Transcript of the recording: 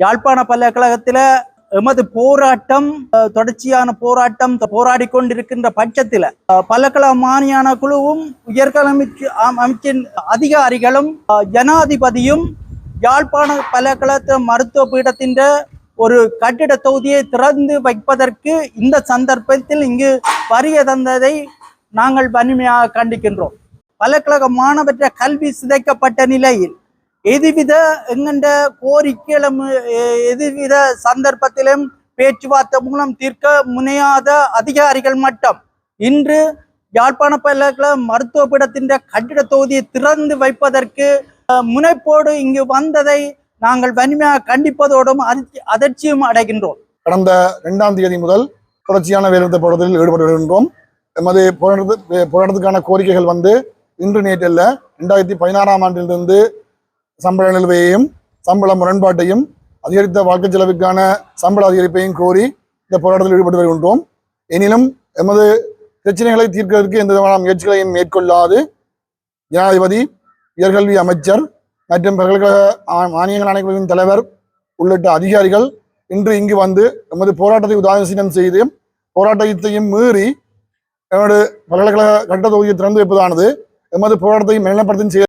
யாழ்ப்பாண பல்கலைக்கழகத்தில எமது போராட்டம் தொடர்ச்சியான போராட்டம் போராடி கொண்டிருக்கின்ற பட்சத்தில் அஹ், மானியான குழுவும் உயர்கல்வி அமைச்சின் அதிகாரிகளும் ஜனாதிபதியும் யாழ்ப்பாண பல்கலைக்கழக மருத்துவ பீடத்தின் ஒரு கட்டிட தொகுதியை திறந்து வைப்பதற்கு இந்த சந்தர்ப்பத்தில் இங்கு வருகை தந்ததை நாங்கள் வன்மையாக கண்டிக்கின்றோம். பல்கலைக்கழக மாணவற்ற கல்வி சிதைக்கப்பட்ட நிலையில் எதுவித எங்கண்ட கோரிக்கையிலும் எதுவித சந்தர்ப்பத்திலும் பேச்சுவார்த்தை மூலம் தீர்க்க முனையாத அதிகாரிகள் மட்டும். இன்று யாழ்ப்பாண பல்கலைக்கழக மருத்துவ பீடத்தின் கட்டிட தொகுதியை திறந்து வைப்பதற்கு முனைப்போடு இங்கு வந்ததை நாங்கள் வன்மையாக கண்டிப்பதோடும் அதிர்ச்சி- அதிர்ச்சியும் அடைகின்றோம். கடந்த இரண்டாம் தேதி முதல் தொடர்ச்சியான வேலைநிறுத்த போராட்டத்தில் ஈடுபட்டு வருகின்றோம். எமது போராட்டத்து போராட்டத்துக்கான கோரிக்கைகள் வந்து இன்று நேற்றல்ல ரெண்டாயிரத்தி பதினாறாம் ஆண்டிலிருந்து சம்பள நிலுவையையும் சம்பள முரண்பாட்டையும் அதிகரித்த வாக்குச் செலவுக்கான சம்பள அதிகரிப்பையும் கோரி இந்த போராட்டத்தில் ஈடுபட்டு வருகின்றோம். எனினும் எமது பிரச்சனைகளை தீர்க்கிறதுக்கு எந்த விதமான முயற்சிகளையும் மேற்கொள்ளாது. ஜனாதிபதி உயர்கல்வி அமைச்சர் மற்றும் பல்கலைக்கழக ஆ- மானியங்கள் ஆணையங்களின் தலைவர் உள்ளிட்ட அதிகாரிகள் இன்று இங்கு வந்து எமது போராட்டத்தை உதாசீனம் செய்து போராட்டத்தையும் மீறி எமது பல்கலைக்கழக கட்ட தொகுதியை திறந்து வைப்பதானது எமது போராட்டத்தை மேலப்படுத்தும் செயல்